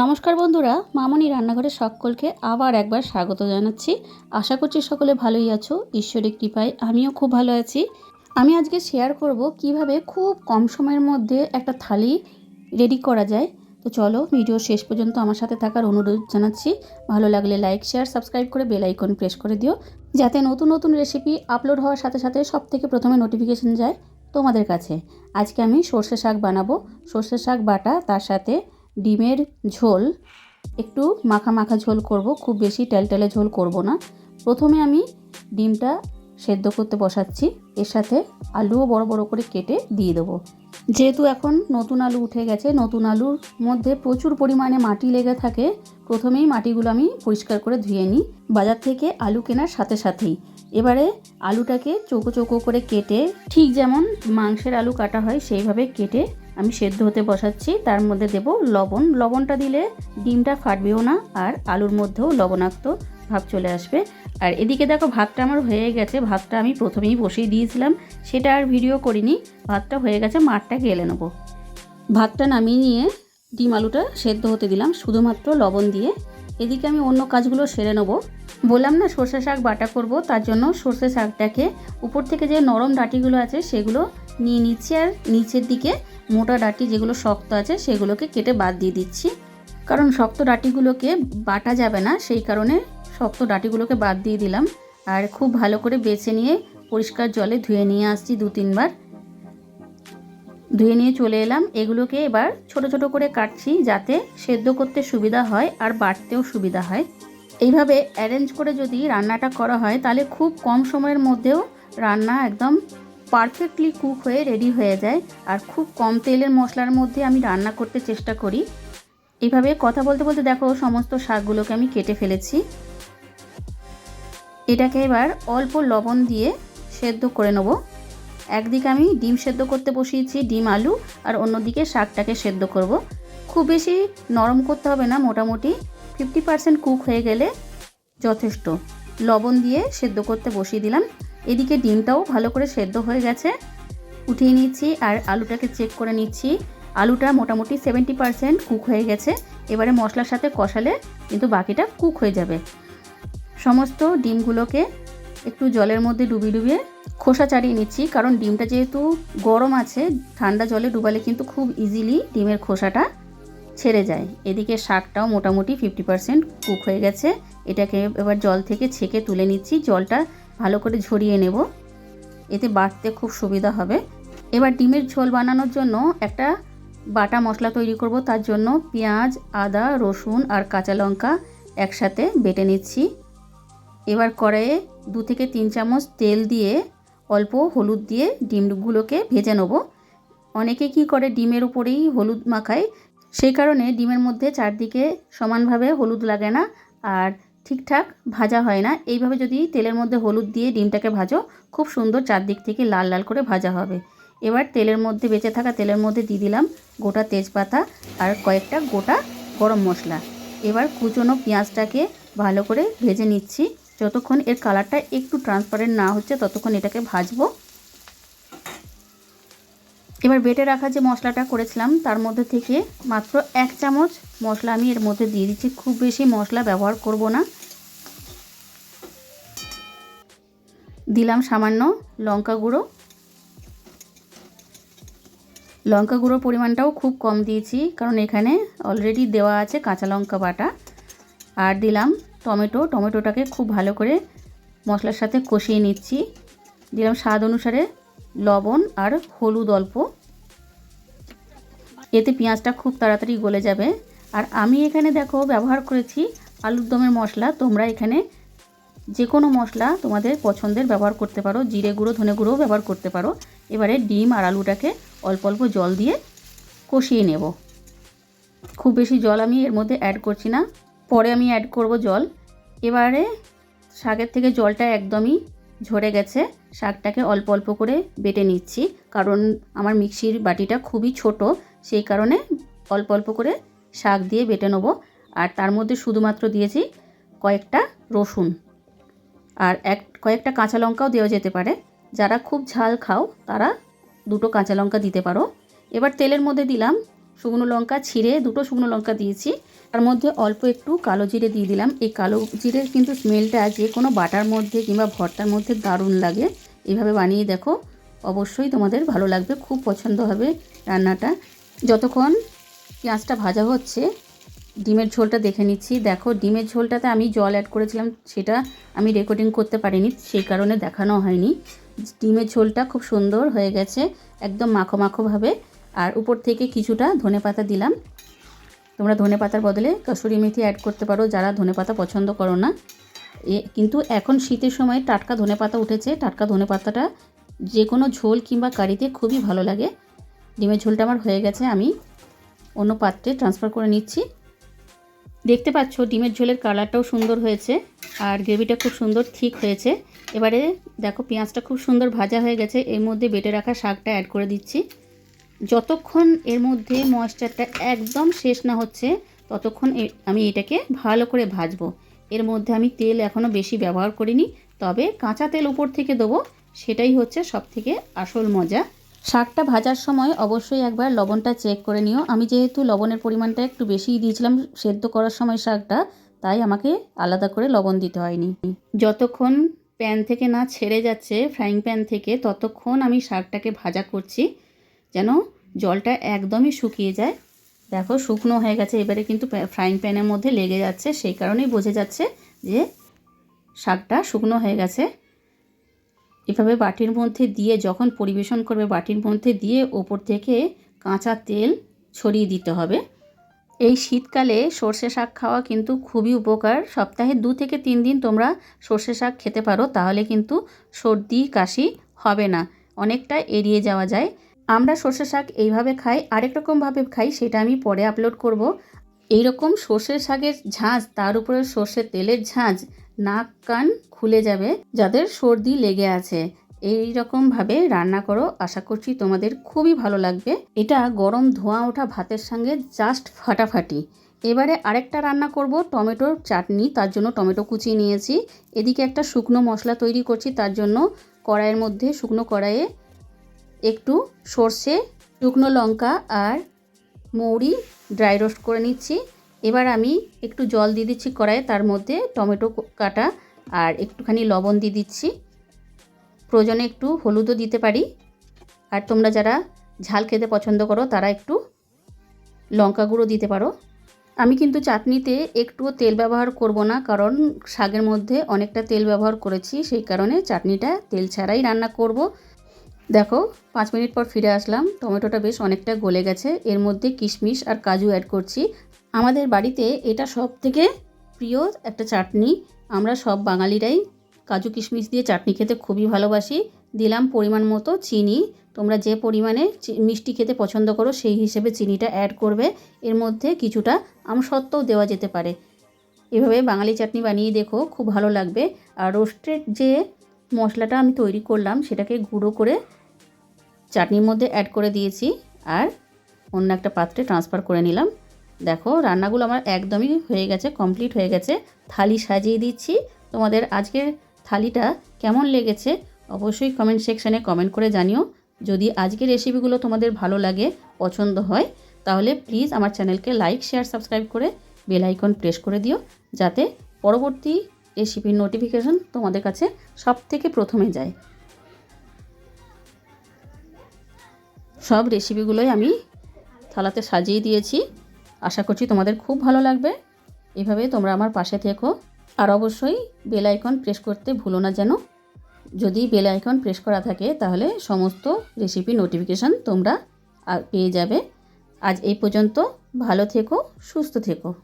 নমস্কার বন্ধুরা, মামনি রান্নাঘরে সকলকে আবার একবার স্বাগত জানাচ্ছি। আশা করছি সকলে ভালোই আছো, ঈশ্বরের কৃপায় আমিও খুব ভালো আছি। আমি আজকে শেয়ার করব কীভাবে খুব কম সময়ের মধ্যে একটা থালি রেডি করা যায়। তো চলো ভিডিও শেষ পর্যন্ত আমার সাথে থাকার অনুরোধ জানাচ্ছি। ভালো লাগলে লাইক শেয়ার সাবস্ক্রাইব করে বেল আইকন প্রেস করে দিও। যাতে নতুন নতুন রেসিপি আপলোড হওয়ার সাথে সাথে সব থেকে প্রথমে নোটিফিকেশন যায় তোমাদের কাছে। আজকে আমি সর্ষে শাক বানাবো। সর্ষে শাক বাটা, তার সাথে ডিমের ঝোল, একটু মাখা মাখা ঝোল করব, খুব বেশি টেলটেলে ঝোল করব না। প্রথমে আমি ডিমটা সেদ্ধ করতে বসাচ্ছি, এর সাথে আলুও বড় বড় করে কেটে দিয়ে দেবো। যেহেতু এখন নতুন আলু উঠে গেছে, নতুন আলুর মধ্যে প্রচুর পরিমাণে মাটি লেগে থাকে, প্রথমেই মাটিগুলো আমি পরিষ্কার করে ধুয়ে নিই, বাজার থেকে আলু কেনার সাথে সাথেই। এবারে আলুটাকে চৌকো চৌকো করে কেটে, ঠিক যেমন মাংসের আলু কাটা হয়, সেইভাবে কেটে আমি সেদ্ধ হতে বসাচ্ছি, তার মধ্যে দেব লবণ। লবণটা দিলে ডিমটা ফাটবেও না আর আলুর মধ্যেও লবণাক্ত ভাব চলে আসবে। আর এদিকে দেখো ভাতটা আমার হয়ে গেছে, ভাতটা আমি প্রথমেই বসিয়ে দিয়েছিলাম, সেটা আর ভিডিও করিনি, ভাতটা হয়ে গেছে, মাঠটা গেলে নেব। ভাতটা নামিয়ে নিয়ে ডিম আলুটা সেদ্ধ হতে দিলাম, শুধুমাত্র লবণ দিয়ে। এদিকে আমি অন্য কাজগুলো সেরে নেব। বললাম না সর্ষে শাক বাটা করব, তার জন্য সর্ষে শাকটাকে উপর থেকে যে নরম ডাঁটিগুলো আছে সেগুলো নিয়ে নিচ্ছি আর নিচের দিকে মোটা ডাঁটি যেগুলো শক্ত আছে সেগুলোকে কেটে বাদ দিয়ে দিচ্ছি। কারণ শক্ত ডাঁটিগুলোকে বাটা যাবে না, সেই কারণে শক্ত ডাঁটিগুলোকে বাদ দিয়ে দিলাম। আর খুব ভালো করে বেছে নিয়ে পরিষ্কার জলে ধুয়ে নিয়ে আসছি দু তিনবার। ধুয়ে নিয়ে চলে এলাম। এগুলোকে এবার ছোট ছোট করে কাটছি যাতে সেদ্ধ করতে সুবিধা হয় আর বাটতেও সুবিধা হয়। এইভাবে অ্যারেঞ্জ করে যদি রান্নাটা করা হয়, তাহলে খুব কম সময়ের মধ্যেও রান্না একদম পারফেক্টলি কুক হয়ে রেডি হয়ে যায়। আর খুব কম তেলের মশলার মধ্যে আমি রান্না করতে চেষ্টা করি। এইভাবে কথা বলতে বলতে দেখো সমস্ত শাকগুলোকে আমি কেটে ফেলেছি। এটাকে এবার অল্প লবণ দিয়ে সেদ্ধ করে নেব। একদিকে আমি ডিম সেদ্ধ করতে বসিয়েছি, ডিম, আলু, আর অন্যদিকে শাকটাকে সেদ্ধ করব। খুব বেশি নরম করতে হবে না, মোটামুটি ফিফটি পার্সেন্ট কুক হয়ে গেলে যথেষ্ট। লবণ দিয়ে সেদ্ধ করতে বসিয়ে দিলাম। এদিকে ডিমটাও ভালো করে সেদ্ধ হয়ে গেছে। উঠিয়ে নিচ্ছি আর আলুটাকে চেক করে নিচ্ছি। আলুটা মোটামুটি সেভেন্টি পারসেন্ট কুক হয়ে গেছে। এবারে মশলার সাথে কষালে কিন্তু বাকিটা কুক হয়ে যাবে। সমস্ত ডিমগুলোকে একটু জলের মধ্যে ডুবিয়ে ডুবিয়ে খোসা চাড়িয়ে নিচ্ছি। কারণ ডিমটা যেহেতু গরম আছে, ঠান্ডা জলে ডুবালে কিন্তু খুব ইজিলি ডিমের খোসাটা ছেড়ে যায়। এদিকে শাকটাও মোটামুটি ফিফটি পারসেন্ট কুক হয়ে গেছে। এটাকে এবার জল থেকে ছেঁকে তুলে নিচ্ছি। জলটা ভালো করে ঝরিয়ে নেব। এতে বাটতে খুব সুবিধা হবে। এবার ডিমের ঝোল বানানোর জন্য একটা বাটা মশলা তৈরি করব। তার জন্য পেঁয়াজ, আদা, রসুন আর কাঁচা লঙ্কা একসাথে বেটে নিচ্ছি। এবার কড়াইয়ে দু থেকে তিন চামচ তেল দিয়ে অল্প হলুদ দিয়ে ডিমগুলোকে ভেজে নেব। অনেকে কি করে ডিমের উপরেই হলুদ মাখায় সেই কারণে ডিমের মধ্যে চারদিকে সমানভাবে হলুদ লাগে না আর ঠিকঠাক ভাজা হয় না। এইভাবে যদি তেলের মধ্যে হলুদ দিয়ে ডিমটাকে ভাজো, খুব সুন্দর চারদিক থেকে লাল লাল করে ভাজা হবে। এবার তেলের মধ্যে, বেঁচে থাকা তেলের মধ্যে দিয়ে দিলাম গোটা তেজপাতা আর কয়েকটা গোটা গরম মশলা। এবার কুচনো পেঁয়াজটাকে ভালো করে ভেজে নিচ্ছি। যতক্ষণ এর কালারটা একটু ট্রান্সপারেন্ট না হচ্ছে, ততক্ষণ এটাকে ভাজবো। এবার বেটে রাখা যে মশলাটা করেছিলাম, তার মধ্যে থেকে মাত্র এক চামচ মশলা আমি এর মধ্যে দিয়ে দিচ্ছি। খুব বেশি মশলা ব্যবহার করব না। দিলাম সামান্য লঙ্কা গুঁড়ো। লঙ্কা গুঁড়োর পরিমাণটাও খুব কম দিয়েছি, কারণ এখানে অলরেডি দেওয়া আছে কাঁচা লঙ্কা বাটা। আর দিলাম টমেটো। টমেটোটাকে খুব ভালো করে মশলার সাথে কষিয়ে নিচ্ছি। দিলাম স্বাদ অনুসারে লবণ আর হলুদ অল্প। এতে পেঁয়াজটা খুব তাড়াতাড়ি গলে যাবে। আর আমি এখানে দেখো ব্যবহার করেছি আলুর দমের মশলা। তোমরা এখানে যে কোনো মশলা তোমাদের পছন্দের ব্যবহার করতে পারো। জিরে গুঁড়ো, ধনে গুঁড়োও ব্যবহার করতে পারো। এবারে ডিম আর আলুটাকে অল্প অল্প জল দিয়ে কষিয়ে নেব। খুব বেশি জল আমি এর মধ্যে অ্যাড করছি না। পরে আমি অ্যাড করব জল। এবারে শাকের থেকে জলটা একদমই ঝরে গেছে। শাকটাকে অল্প অল্প করে বেটে নিচ্ছি। কারণ আমার মিক্সির বাটিটা খুবই ছোট, সেই কারণে অল্প অল্প করে শাক দিয়ে বেটে নেব। আর তার মধ্যে শুধুমাত্র দিয়েছি কয়েকটা রসুন। আর এক, কয়েকটা কাঁচা লঙ্কাও দেওয়া যেতে পারে। যারা খুব ঝাল খাও, তারা দুটো কাঁচা লঙ্কা দিতে পারো। এবার তেলের মধ্যে দিলাম শুকনো লঙ্কা ছিঁড়ে দুটো শুকনো লঙ্কা দিয়েছি। তার মধ্যে অল্প একটু কালো জিরে দিয়ে দিলাম। এই কালো জিরের কিন্তু স্মেলটা যে কোনো বাটার মধ্যে কিংবা ভর্তার মধ্যে দারুণ লাগে। এইভাবে বানিয়ে দেখো, অবশ্যই তোমাদের ভালো লাগবে, খুব পছন্দ হবে রান্নাটা। যতক্ষণ পেঁয়াজটা ভাজা হচ্ছে, ডিমের ঝোলটা দেখে নিচ্ছি। দেখো, ডিমের ঝোলটাতে আমি জল অ্যাড করেছিলাম, সেটা আমি রেকর্ডিং করতে পারিনি, সেই কারণে দেখানো হয়নি। ডিমের ঝোলটা খুব সুন্দর হয়ে গেছে, একদম মাখো মাখোভাবে আর উপর থেকে কিছুটা ধনে পাতা দিলাম। তোমরা ধনে পাতার বদলে কসুরি মেথি অ্যাড করতে পারো, যারা ধনে পাতা পছন্দ করো না। এ, কিন্তু এখন শীতের সময় টাটকা ধনে পাতা উঠেছে। টাটকা ধনে পাতাটা যে কোনো ঝোল কিংবা কারিতে খুবই ভালো লাগে। ডিমের ঝোলটা আমার হয়ে গেছে, আমি অন্য পাত্রে ট্রান্সফার করে নিচ্ছি। দেখতে পাচ্ছ, ডিমের ঝোলের কালারটাও সুন্দর হয়েছে আর গ্রেভিটা খুব সুন্দর ঠিক হয়েছে। এবারে দেখো, পেঁয়াজটা খুব সুন্দর ভাজা হয়ে গেছে। এর মধ্যে বেটে রাখা শাকটা অ্যাড করে দিচ্ছি। যতক্ষণ এর মধ্যে ময়েশ্চারটা একদম শেষ না হচ্ছে, ততক্ষণ আমি এটাকে ভালো করে ভাজবো। এর মধ্যে আমি তেল এখনও বেশি ব্যবহার করিনি, তবে কাঁচা তেল উপর থেকে দেবো। সেটাই হচ্ছে সব থেকে আসল মজা। শাকটা ভাজার সময় অবশ্যই একবার লবণটা চেক করে নিও। আমি যেহেতু লবণের পরিমাণটা একটু বেশিই দিয়েছিলাম সেদ্ধ করার সময় শাকটা, তাই আমাকে আলাদা করে লবণ দিতে হয়নি। যতক্ষণ প্যান থেকে না ছেড়ে যাচ্ছে ফ্রাইং প্যান থেকে, ততক্ষণ আমি শাকটাকে ভাজা করছি। যেন জলটা একদমই শুকিয়ে যায়। দেখো, শুকনো হয়ে গেছে। এবারে কিন্তু ফ্রাইং প্যানের মধ্যে লেগে যাচ্ছে। সেই কারণেই বোঝা যাচ্ছে যে শাকটা শুকনো হয়ে গেছে। এভাবে বাটির মধ্যে দিয়ে, যখন পরিবেশন করবে বাটির মধ্যে দিয়ে, ওপর থেকে কাঁচা তেল ছড়িয়ে দিতে হবে। এই শীতকালে সর্ষে শাক খাওয়া কিন্তু খুবই উপকার। সপ্তাহে দু থেকে তিন দিন তোমরা সর্ষে শাক খেতে পারো, তাহলে কিন্তু সর্দি, কাশি হবে না। অনেকটা এড়িয়ে যাওয়া যায়। আমরা সর্ষে শাক এইভাবে খাই, আরেক রকমভাবে খাই, সেটা আমি পরে আপলোড করব। এই রকম সর্ষের শাকের ঝাঁঝ তার উপরে সর্ষের তেলের ঝাঁঝ নাক কান খুলে যাবে, যাদের সর্দি লেগে আছে এই রকমভাবে রান্না করো। আশা করছি তোমাদের খুবই ভালো লাগবে। এটা গরম ধোঁয়া ওঠা ভাতের সঙ্গে জাস্ট ফাটাফাটি। এবারে আরেকটা রান্না করব, টমেটোর চাটনি, তার জন্য টমেটো কুচিয়ে নিয়েছি। এদিকে একটা শুকনো মশলা তৈরি করছি, তার জন্য কড়াইয়ের মধ্যে শুকনো কড়াইয়ে একটু সর্ষে, শুকনো লঙ্কা আর মৌরি ড্রাই রোস্ট করে নিচ্ছি। এবার আমি একটু জল দিয়ে দিচ্ছি কড়াইয়ে, তার মধ্যে টমেটো কাটা আর একটুখানি লবণ দিয়ে দিচ্ছি। প্রয়োজনে একটু হলুদও দিতে পারি। আর তোমরা যারা ঝাল খেতে পছন্দ করো, তারা একটু লঙ্কা গুঁড়ো দিতে পারো। আমি কিন্তু চাটনিতে একটুও তেল ব্যবহার করব না, কারণ শাকের মধ্যে অনেকটা তেল ব্যবহার করেছি, সেই কারণে চাটনিটা তেল ছাড়াই রান্না করব। দেখো, পাঁচ মিনিট পর ফিরে আসলাম। টমেটোটা বেশ অনেকটা গলে গেছে। এর মধ্যে কিশমিশ আর কাজু অ্যাড করছি। আমাদের বাড়িতে এটা সব থেকে প্রিয় একটা চাটনি। আমরা সব বাঙালিরাই কাজু কিশমিশ দিয়ে চাটনি খেতে খুবই ভালোবাসি। দিলাম পরিমাণ মতো চিনি। তোমরা যে পরিমাণে মিষ্টি খেতে পছন্দ করো, সেই হিসেবে চিনিটা অ্যাড করবে। এর মধ্যে কিছুটা আমসত্ত্বও দেওয়া যেতে পারে। এভাবে বাঙালি চাটনি বানিয়ে দেখো, খুব ভালো লাগবে। আর রোস্টেড যে মশলাটা আমি তৈরি করলাম, সেটাকে গুঁড়ো করে চাটনির মধ্যে অ্যাড করে দিয়েছি আর অন্য একটা পাত্রে ট্রান্সফার করে নিলাম। দেখো, রান্নাগুলো আমার একদমই হয়ে গেছে কমপ্লিট হয়ে গেছে। থালি সাজিয়ে দিচ্ছি। তোমাদের আজকের থালিটা কেমন লেগেছে অবশ্যই কমেন্ট সেকশানে কমেন্ট করে জানিও। যদি আজকের রেসিপিগুলো তোমাদের ভালো লাগে, পছন্দ হয়, তাহলে প্লিজ আমার চ্যানেলকে লাইক শেয়ার সাবস্ক্রাইব করে বেল আইকন প্রেস করে দিও। যাতে পরবর্তী রেসিপির নোটিফিকেশন তোমাদের কাছে সব থেকে প্রথমে যায়। সব রেসিপিগুলোই আমি থালাতে সাজিয়ে দিয়েছি। আশা করছি তোমাদের খুব ভালো লাগবে। এভাবে তোমরা আমার পাশে থেকো। আর অবশ্যই বেল আইকন প্রেস করতে ভুলো না যেন। যদি বেল আইকন প্রেস করা থাকে তাহলে সমস্ত রেসিপি নোটিফিকেশান তোমরা পেয়ে যাবে। আজ এই পর্যন্ত ভালো থেকো, সুস্থ থেকো।